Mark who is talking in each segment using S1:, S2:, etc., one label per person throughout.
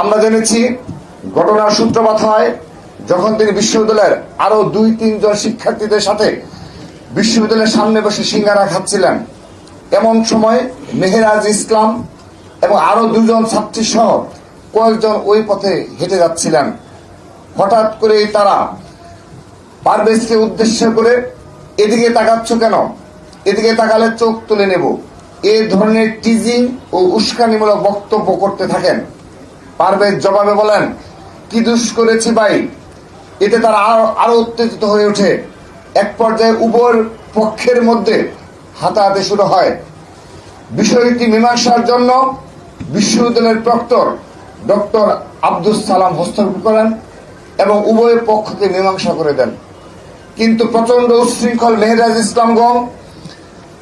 S1: আমরা জেনেছি ঘটনার সূত্রপাত হয় যখন তিনি বিশ্ববিদ্যালয়ের আরও দুই, তিনজন শিক্ষার্থীদের সাথে বিশ্ববিদ্যালয়ের সামনে বসে সিঙ্গারা খাচ্ছিলেন। এমন সময় মেহেরাজ ইসলাম এবং আরও দুজন ছাত্রী সহ কয়েকজন ওই পথে হেঁটে যাচ্ছিলেন। হঠাৎ করে তারা পারভেজকে উদ্দেশ্য করে এদিকে তাকাচ্ছ কেন? এদিকে তাকালে চোখ তুলে নেব। এ ধরনের টিজিং ও উস্কানিমূলক বক্তব্য করতে থাকেন। পারভেজ জবাবে বলেন, কি দুষ করেছি ভাই? এতে তারা আরও আরও উত্তেজিত হয়ে ওঠে। এক পর্যায়ে উভয় পক্ষের মধ্যে হাতাহাতি শুরু হয়। বিষয়টি মীমাংসার জন্য বিশ্ববিদ্যালয়ের প্রক্টর ডক্টর আব্দুল সালাম হস্তক্ষেপ করেন এবং উভয় পক্ষকে মীমাংসা করে দেন। কিন্তু প্রচণ্ড উচ্ছৃঙ্খল মেহরাজ ইসলামগণ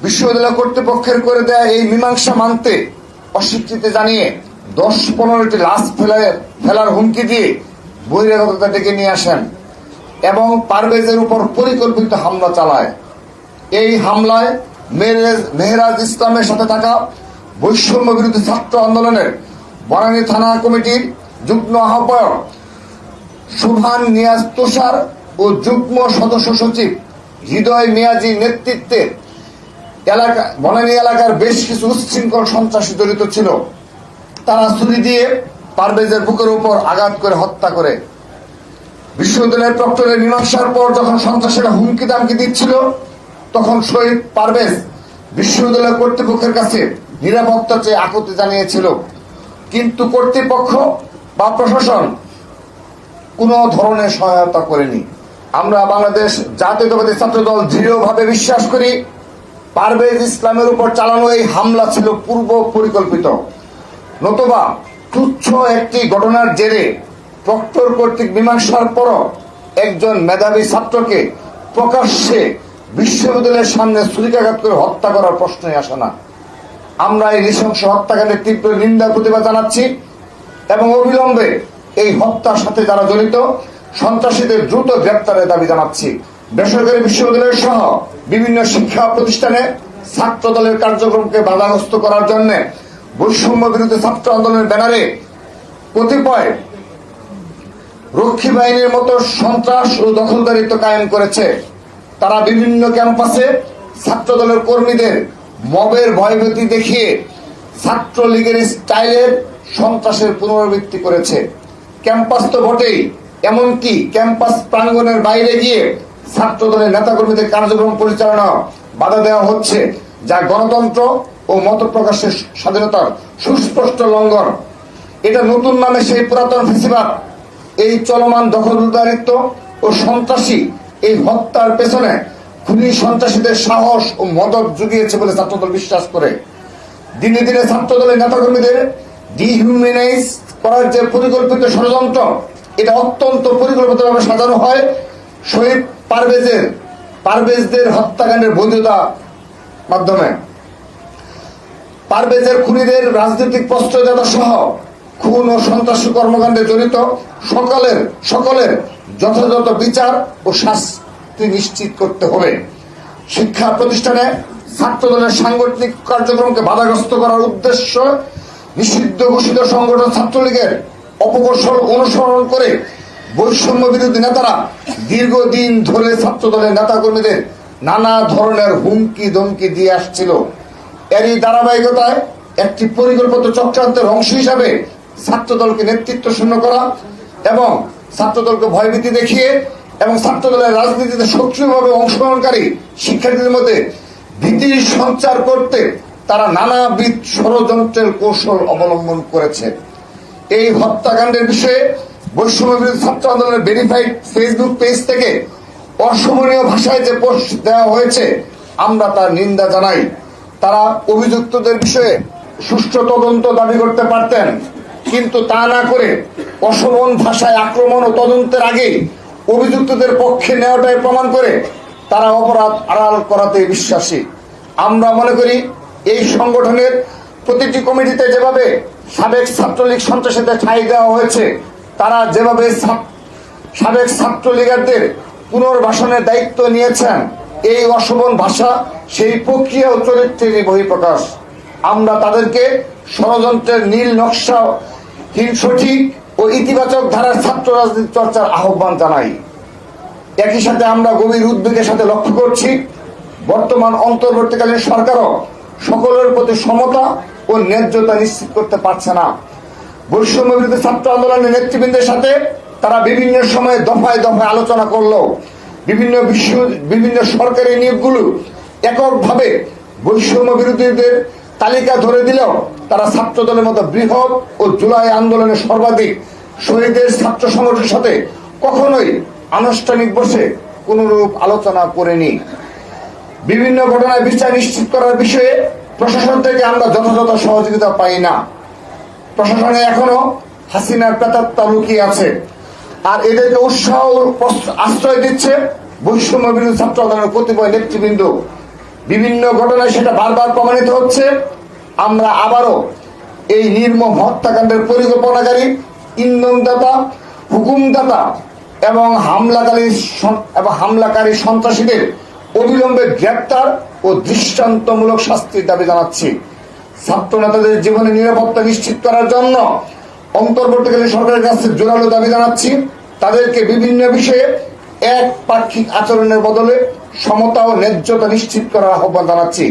S1: বিশ্ববিদ্যালয় কর্তৃপক্ষের করে দেয়া এই মীমাংসা মানতে অস্বীকৃতি জানিয়ে দশ পনেরোটি লাশ ফেলে ফেলার হুমকি দিয়ে বহিরাগততা ডেকে নিয়ে আসেন এবং পারভেজের উপর পরিকল্পিত হামলা চালায়। এই হামলায় মেহরাজ- মেহরাজ ইসলামের সাথে থাকা বৈষম্য বিরোধী ছাত্র আন্দোলনের বনানী থানা কমিটির যুগ্ম আহ্বায়ক সুভান নিয়াজ তুষার ও যুগ্ম সদস্য সচিব হৃদয় মিয়াজি নেতৃত্বে এলাকা, বনানী এলাকার বেশ কিছু উচ্ছৃঙ্খল সন্ত্রাসী জড়িত ছিল। তারা ছুরি দিয়ে পারভেজের বুকের উপর আঘাত করে হত্যা করে। বিশ্ববিদ্যালয়ের প্রক্টরের মীমাংসার পর যখন সন্ত্রাসীরা হুমকি দামকি দিচ্ছিল, তখন শহীদ পারভেজ বিশ্ববিদ্যালয় কর্তৃপক্ষের কাছে নিরাপত্তা চেয়ে আকুতি জানিয়েছিল। কিন্তু কর্তৃপক্ষ বা প্রশাসন কোনো ধরনের সহায়তা করেনি। আমরা বাংলাদেশ জাতীয়তাবাদী ছাত্রদল দৃঢ়ভাবে বিশ্বাস করি, পারভেজ ইসলামের উপর চালানো এই হামলা ছিল পূর্ব পরিকল্পিত। নতুবা তুচ্ছ একটি ঘটনার জেরে প্রক্টর কর্তৃক মীমাংসার পরও একজন মেধাবী ছাত্রকে প্রকাশ্যে বিশ্ববিদ্যালয়ের সামনে ছুরিকাঘাত করে হত্যা করার প্রশ্নই আসে না। আমরা এই নৃশংস হত্যাকাণ্ডের তীব্র নিন্দা প্রতিবাদ জানাচ্ছি এবং অবিলম্বে এই হত্যার সাথে যারা জড়িত, সন্ত্রাসীদের দ্রুত গ্রেপ্তারের দাবি জানাচ্ছি। বেসরকারি বিশ্ববিদ্যালয় সহ বিভিন্ন শিক্ষা প্রতিষ্ঠানে ছাত্র দলের কার্যক্রমকে বাধাগ্রস্ত করার জন্য বৈষম্য বিরোধী ছাত্র আন্দোলনের ব্যানারে কতিপয় রক্ষী বাহিনীর মতো সন্ত্রাস ও দখলদারিত্ব কায়েম করেছে। তারা বিভিন্ন ক্যাম্পাসে ছাত্র দলের কর্মীদের মবের ভয়ভীতি দেখিয়ে ছাত্রলীগের স্টাইলের সন্ত্রাসের পুনরাবৃত্তি করেছে। ক্যাম্পাস তো বটেই, এমনকি ক্যাম্পাস প্রাঙ্গণের বাইরে গিয়ে ছাত্র দলের নেতাকর্মীদের কার্যক্রম পরিচালনা বাধা দেওয়া হচ্ছে, যা গণতন্ত্র ও মত প্রকাশের স্বাধীনতার সুস্পষ্ট লঙ্ঘন। এটা নতুন নামে সেই পুরাতন ফেসিবাদ, এই চলমান দখলদারিত্ব ও সন্ত্রাসী এই হত্যার পেছনে খুনি সন্ত্রাসীদের সাহস ও মদত জুগিয়েছে বলে ছাত্রদল বিশ্বাস করে। দিনে দিনে ছাত্রদলের নেতাকর্মীদের ডিহিউম্যানাইজ করার যে পরিকল্পিত ষড়যন্ত্র, এটা অত্যন্ত পরিকল্পিতভাবে সাজানো হয় শহীদ পারভেজের, পারভেজদের হত্যাকাণ্ডের বৈধতা মাধ্যমে। পারভেজের খুনিদের রাজনৈতিক প্রশ্রয়দাতা সহ খুন ও সন্ত্রাসী কর্মকাণ্ডে জড়িত সকলের সকলের যথাযথ বিচার ও শাস্তি নিশ্চিত করতে হবে। শিক্ষা প্রতিষ্ঠানে ছাত্রদলের সাংগঠনিক কার্যক্রমকে বাধাগ্রস্ত করার উদ্দেশ্য নিষিদ্ধ ঘোষিত সংগঠন ছাত্রলীগের অপকৌশল অনুসরণ করে বৈষম্য বিরোধী নেতারা দীর্ঘদিন ধরে ছাত্রদলের নেতাকর্মীদের নানা ধরনের হুমকি ধমকি দিয়ে আসছিল। এরই ধারাবাহিকতায় একটি পরিকল্পিত চক্রান্তের অংশ হিসাবে ছাত্রদলকে নেতৃত্ব শূন্য করা এবং ছাত্রদলকে ভয়ভীতি দেখিয়ে এবং ছাত্রদলের রাজনীতিতে সক্রিয়ভাবে অংশগ্রহণকারী শিক্ষার্থীদের মধ্যে ভীতির সঞ্চার করতে তারা নানাবিধ ষড়যন্ত্রের কৌশল অবলম্বন করেছে। এই হত্যাকাণ্ডের বিষয়ে বৈষম্য বিরোধী ছাত্র আন্দোলনের ভেরিফাইড ফেসবুক পেজ থেকে অশোভনীয় ভাষায় যে পোস্ট দেওয়া হয়েছে, আমরা তার নিন্দা জানাই। তারা অভিযুক্তদের বিষয়ে সুষ্ঠু তদন্ত দাবি করতে পারতেন। কিন্তু তা না করে অশোভন ভাষায় আক্রমণ ও তদন্তের আগে অভিযুক্তদের পক্ষে নেওয়াটাই প্রমাণ করে তারা অপরাধ আড়াল করাতে বিশ্বাসী। আমরা মনে করি এই সংগঠনের প্রতিটি কমিটিতে যেভাবে সাবেক ছাত্রলীগ সন্ত্রাসীদের ঠাঁই দেওয়া হয়েছে, তারা যেভাবে সাবেক ছাত্রলীগারদের পুনর্বাসনের দায়িত্ব নিয়েছেন এই অশোভন ভাষা, সেই প্রক্রিয়া ও চরিত্রেরই বহিঃপ্রকাশ। আমরা তাদেরকে ষড়যন্ত্রের নীল নকশা সঠিক ও ইতিবাচক ধারার ছাত্র রাজনীতি চর্চার আহ্বান জানাই। একই সাথে আমরা গভীর উদ্বেগের সাথে লক্ষ্য করছি, বর্তমান অন্তর্বর্তীকালীন সরকারও সকলের প্রতি সমতা ও ন্যায্যতা নিশ্চিত করতে পারছে না। বৈষম্য বিরোধী ছাত্র আন্দোলনের নেতৃবৃন্দের সাথে তারা বিভিন্ন সময়ে দফায় দফায় আলোচনা করল বিভিন্ন বিশ্ব, বিভিন্ন সরকারি নিয়োগগুলো এককভাবে বৈষম্য বিরোধীদের তালিকা ধরে দিলেও তারা ছাত্র দলের মতো বৃহৎ ও জুলাই আন্দোলনে সর্বাধিক শহীদের ছাত্র সংগঠনের সাথে কখনোই আনুষ্ঠানিক বসে কোনরূপ আলোচনা করেনি। বিভিন্ন ঘটনায় বিচার নিশ্চিত করার বিষয়ে প্রশাসন থেকে আমরা যথাযথ সহযোগিতা পাই না। প্রশাসনে এখনও হাসিনার প্রেতাত্মা লুকিয়ে আছে। আর এদেরকে উৎসাহ আশ্রয় দিচ্ছে বৈষম্য বিরোধী ছাত্র কতিপয় নেতৃবৃন্দ। বিভিন্ন ঘটনায় সেটা বারবার প্রমাণিত হচ্ছে। আমরা আবারও এই নির্মম হত্যাকাণ্ডের পরিকল্পনাকারী, ইন্ধনদাতা, হুকুমদাতা এবং হামলাকারী এবং হামলাকারী সন্ত্রাসীদের অবিলম্বে গ্রেপ্তার ও দৃষ্টান্তমূলক শাস্তির দাবি জানাচ্ছি। ছাত্র নেতাদের জীবনে নিরাপত্তা নিশ্চিত করার জন্য অন্তর্বর্তীকালীন সরকারের কাছে জোরালো দাবি জানাচ্ছি, তাদেরকে বিভিন্ন বিষয়ে এক পাক্ষিক আচরণের বদলে সমতা ও ন্যায্যতা নিশ্চিত করার আহ্বান জানাচ্ছি।